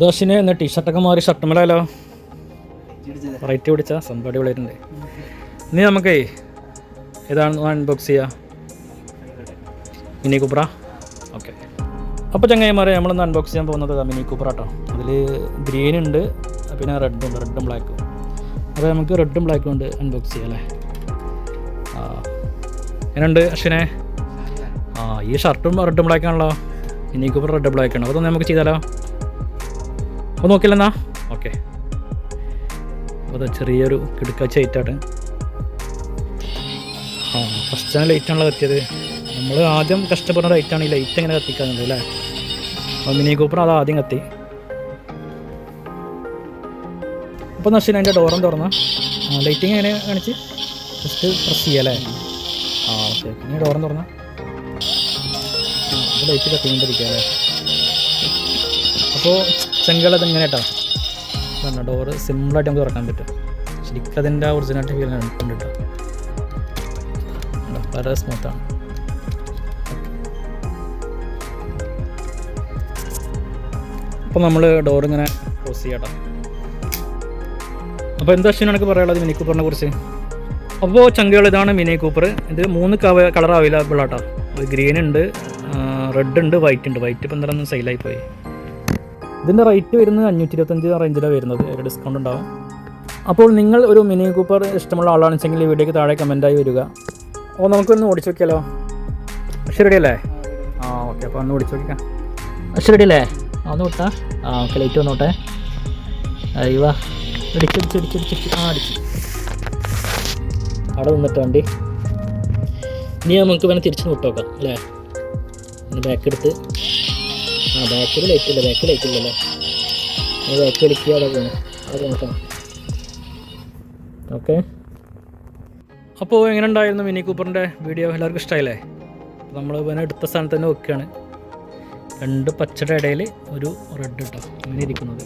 ദോഷിന് എന്ന ടീഷർട്ടൊക്കെ മാറി ഷർട്ടുമല്ലോ റൈറ്റ് പിടിച്ച? സംഭവം അടിപൊളിയായിട്ടുണ്ട്. ഇനി നമുക്കേ ഇതാണ് അൺബോക്സ് ചെയ്യാ? മിനി കൂപ്പറ ഓക്കെ അപ്പോൾ ചങ്ങായിമാരെ നമ്മളിന്ന് അൺബോക്സ് ചെയ്യാൻ പോകുന്നത് മിനി കുപ്ര കേട്ടോ അതിൽ ഗ്രീൻ ഉണ്ട് പിന്നെ റെഡും ഉണ്ട് റെഡും ബ്ലാക്കും അപ്പോൾ നമുക്ക് റെഡും ബ്ലാക്കും ഉണ്ട് അൺബോക്സ് ചെയ്യാം അല്ലേ? ആ എങ്ങനെയുണ്ട് അശ്വിനെ? ആ ഈ ഷർട്ടും റെഡും ബ്ലാക്കാണല്ലോ മിനി കൂപ്പർ റെഡ് ബ്ലാക്കാണ് അപ്പോൾ നമുക്ക് ചെയ്താലോ? അപ്പോൾ നോക്കില്ലെന്നാ? ഓക്കെ. അത് ചെറിയൊരു കിടുക്കാച്ച ഐറ്റാണ്. ആ ഫസ്റ്റ് ഫസ്റ്റാണ് ലൈറ്റാണല്ലോ കത്തിയത്. നമ്മൾ ആദ്യം കഷ്ടപ്പെടുന്ന ലൈറ്റാണ് ഈ ലൈറ്റ് എങ്ങനെ കത്തിക്കാറുണ്ട് അല്ലേ? അപ്പോൾ മിനി കൂപ്പർ അത് ആദ്യം കത്തി. അപ്പോൾ നശീൻ അതിന്റെ ഡോറും തുറന്ന. ലൈറ്റിങ് എങ്ങനെ കാണിച്ച്? ജസ്റ്റ് പ്രസ് ചെയ്യുക അല്ലേ? ആ ഓക്കെ ഓക്കെ. ഇനി ഡോറും തുറന്ന്. ലൈറ്റ് കത്തിക്കൊണ്ടിരിക്കുക അല്ലേ? അപ്പോൾ ചെങ്കളത് ഇങ്ങനെ കേട്ടോ. പറഞ്ഞ ഡോറ് സിമ്പിളായിട്ട് നമുക്ക് തുറക്കാൻ പറ്റും. ശരിക്കും അതിന്റെ ഒറിജിനാലിറ്റി ഫീൽ ഉണ്ട്? വളരെ സ്മൂത്താണ് അപ്പോൾ നമ്മൾ ഡോർ ഇങ്ങനെ ക്ലോസ് ചെയ്യാട്ടോ അപ്പോൾ എന്താ അശ്വിൻ എനിക്ക് പറയാനുള്ളത് മിനി കൂപ്പറിനെ കുറിച്ച്? അപ്പോൾ ചങ്കുകൾ ഇതാണ് മിനി കൂപ്പർ. ഇത് മൂന്ന് കവ കളർ അവൈലബിൾ ആട്ടോ ഗ്രീൻ ഉണ്ട് റെഡ് ഉണ്ട് വൈറ്റ് ഉണ്ട്. വൈറ്റ് ഇപ്പം എന്തായാലും സെയിലായി പോയി. ഇതിന്റെ റേറ്റ് വരുന്നത് അഞ്ഞൂറ്റി ഇരുപത്തഞ്ച് റേഞ്ചിലാണ് വരുന്നത്. ഒരു ഡിസ്കൗണ്ട് ഉണ്ടാവും. അപ്പോൾ നിങ്ങൾ ഒരു മിനി കൂപ്പർ ഇഷ്ടമുള്ള ആളാണെന്ന് ഈ വീഡിയോക്ക് താഴെ കമന്റായി വരിക. ഓ നമുക്കൊന്ന് ഓടിച്ചു നോക്കിയാലോ? അശ്വ അല്ലേ? ആ ഓക്കെ അപ്പോൾ ഒന്ന് ഓടിച്ചു നോക്കിക്കാം. ആ ഒന്ന് വിട്ടാ ആ ഓക്കെ ലൈറ്റ് വന്നോട്ടെ. അയ്യോ ഇടിച്ച് ആ അടിച്ചു. അവിടെ നിന്നിട്ട് വണ്ടി. ഇനി നമുക്ക് വേണം തിരിച്ച് വിട്ടോക്കാം അല്ലേ? ഇനി ബാക്ക് എടുത്ത്. ആ ബാക്കിൽ ലൈറ്റ് ഇല്ല ബാക്കിൽ ലൈറ്റ് ഇല്ലല്ലേ? ബാക്ക് വലിക്കുക അവിടെ പോകണം അവിടെ നോക്കാം ഓക്കെ. അപ്പോൾ എങ്ങനെ ഉണ്ടായിരുന്നു മിനി കൂപ്പറിന്റെ വീഡിയോ എല്ലാവർക്കും ഇഷ്ടമായില്ലേ നമ്മൾ പിന്നെ എടുത്ത സ്ഥാനത്ത് തന്നെ വെക്കുകയാണ് രണ്ട് പച്ചയുടെ ഇടയിൽ ഒരു റെഡ് കേട്ടോ അങ്ങനെ ഇരിക്കുന്നത്.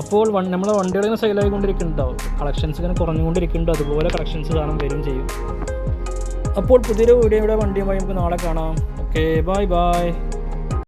അപ്പോൾ വൺ നമ്മളെ വണ്ടികൾ ഇങ്ങനെ സെയിലായിക്കൊണ്ടിരിക്കുന്നുണ്ടാവും കളക്ഷൻസ് ഇങ്ങനെ കുറഞ്ഞുകൊണ്ടിരിക്കുന്നുണ്ട്? അതുപോലെ കളക്ഷൻസ് കാണാൻ വരും ചെയ്യും. അപ്പോൾ പുതിയൊരു വീഡിയോയുടെ വണ്ടിയുമായി നമുക്ക് നാളെ കാണാം. Okay bye bye